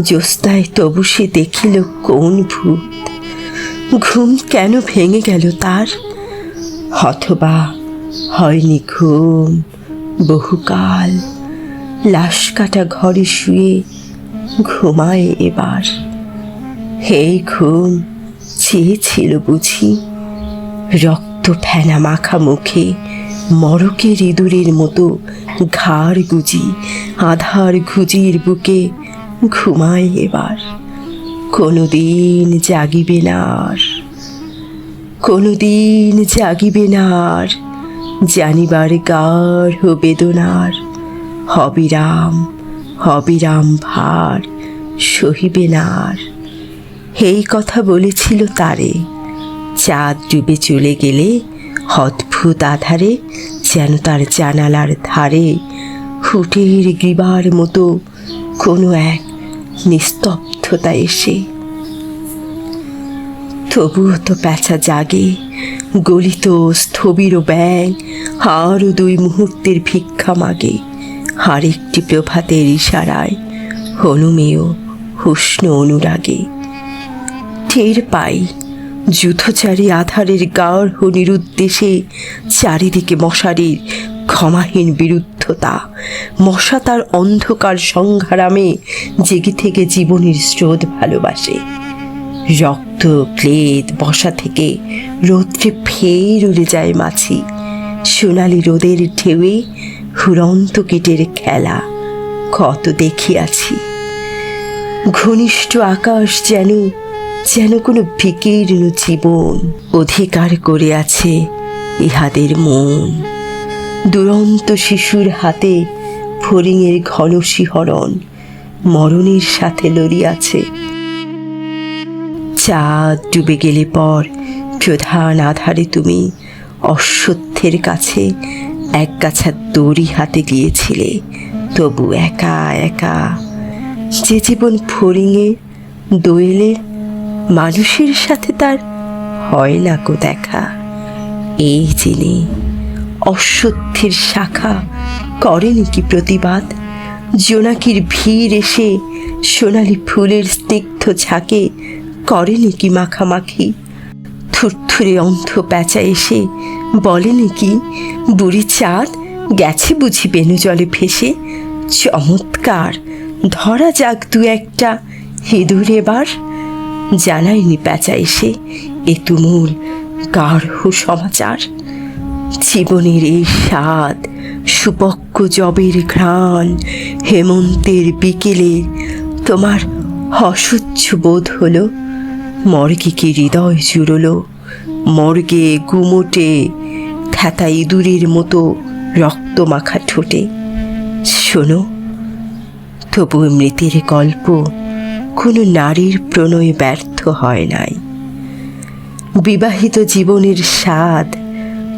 জ্যোৎস্নায় তবু সে দেখিল কোন ভূত। ঘুম কেন ভেঙে গেল তার? অথবা হয়নি ঘুম, বহুকাল লাশ কাটা ঘরে শুয়ে ঘুমায় এবার। এই ঘুম চেয়েছিল বুঝি রক্ত ফেনা মাখা মুখে মরকের ইঁদুরের মতো ঘাড় গুজি, আধার ঘুজির বুকে ঘুমায় এবার। কোনোদিন জাগিবে না আর। কোনোদিন জাগিবে না আর। জানিবার গাঢ় বেদনার হবিরাম হবিরাম ভার সহিবে না আর। এই কথা বলেছিল তারে। চাঁদ ডুবে চলে গেলে অদ্ভুত আধারে যেন তার জানালার ধারে ফুটের গ্রীবার মতো কোনো এক নিস্তব্ধতা এসে। তবুও তো প্যাঁচা জাগে, গলিত স্থবির ব্যাং আরও দুই মুহূর্তের ভিক্ষা মাগে। আর একটি প্রভাতের ইশারায় হনুমেয় উষ্ণ অনুরাগে। টের পাই যুথচারী আধারের গাঢ় নিরুদ্দেশে চারিদিকে মশারির ক্ষমাহীন বিরুদ্ধতা। মশা তার অন্ধকার সংঘারামে জেগে থেকে জীবনের স্রোত ভালোবাসে। রক্ত, ক্লেদ, বসা থেকে রৌদ্রে ফের উড়ে যায় মাছি। সোনালি রোদের ঢেউয়ে হুরন্ত কীটের খেলা। কত দেখিয়াছি। ঘনিষ্ঠ আকাশ যেন যেন কোনো বিকীর্ণ জীবন অধিকার করে আছে ইহাদের মন। দুরন্ত শিশুর হাতে ফড়িংয়ের ঘন শিহরণ মরণের সাথে লড়িয়াছে। চাঁদ ডুবে গেলে পর প্রধান আধারে তুমি অশ্বত্থের কাছে এক গাছা দড়ি হাতে গিয়েছিলে। তবু একা একা যে জীবন ফড়িংয়ে দোয়েলের মানুষের সাথে তার হয় না কো দেখা। এই যিনি অশ্বত্থের শাখা করেনি কি প্রতিবাদ? জোনাকির ভিড় এসে সোনালি ফুলের স্নিগ্ধ ঝাঁকে করেনি কি মাখামাখি? থুরথুরে অন্ধ প্যাঁচা এসে বলেনি কি, বুড়ি চাঁদ গেছে বুঝি বেনু জলে ভেসে? চমৎকার, ধরা যাক দু একটা হিঁদুর এবার? জানায়নি প্যাঁচা এসে এ তুমুল গাঢ় সমাচার। জীবনের এই স্বাদ সুপক্ক জবের ঘ্রাণ, হেমন্তের বিকেলে তোমার অসহ্য বোধ হলো, মর্গে কি হৃদয় জুড়লো, মর্গে গুমোটে থ্যাতা ইঁদুরের মতো রক্ত মাখা ঠোঁটে। শোনো, তবু মৃতের গল্প কোনো নারীর প্রণয় ব্যর্থ হয় নাই। বিবাহিত জীবনের স্বাদ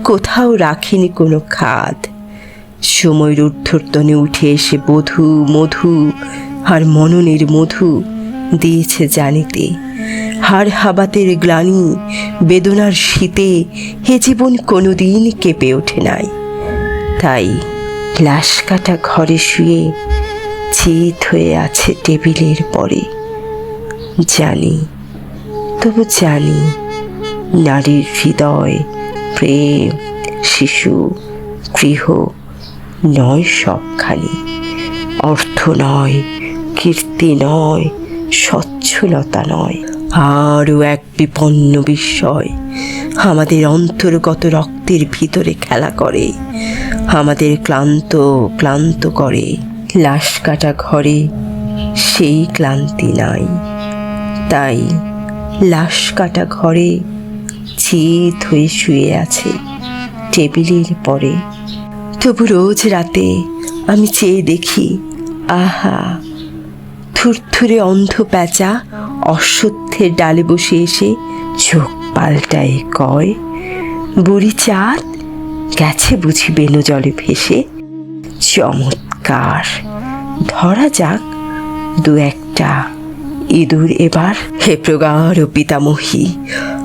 কোথাও রাখিনি কোনো খাদ। সময়ের ঊর্ধ্বর্তনে উঠে এসে বধূ, মধু আর মননের মধু দিয়েছে জানিতে। হার হাবাতের গ্লানি, বেদনার শীতে হে জীবন কোনোদিন কেঁপে ওঠে নাই। তাই লাশ কাটা ঘরে শুয়ে চিত হয়ে আছে টেবিলের পরে। জানি, তবু জানি নারীর হৃদয় প্রেম, শিশু, গৃহ, নয় সবখানি অর্থ নয়, কীর্তি নয় স্বচ্ছলতা নয়। আরও এক বিপন্ন বিস্ময়, আমাদের অন্তর্গত রক্তের ভিতরে খেলা করে। আমাদের ক্লান্ত ক্লান্ত করে। লাশ কাটা ঘরে সেই ক্লান্তি নাই। তাই লাশ কাটা ঘরে চিত হয়ে শুয়ে আছে টেবিলের পরে। তবু রোজ রাতে আমি চেয়ে দেখি, আহা, থুরথুরে অন্ধ প্যাঁচা অশ্বত্থের ডালে বসে এসে চোখ পাল্টায় কয়, বুড়ি চাঁদ, গেছে বুঝি বেনু জলে ভেসে। চমৎকার, ধরা যাক দু একটা ইঁদুর এবার। হে প্রগাঢ় পিতামহী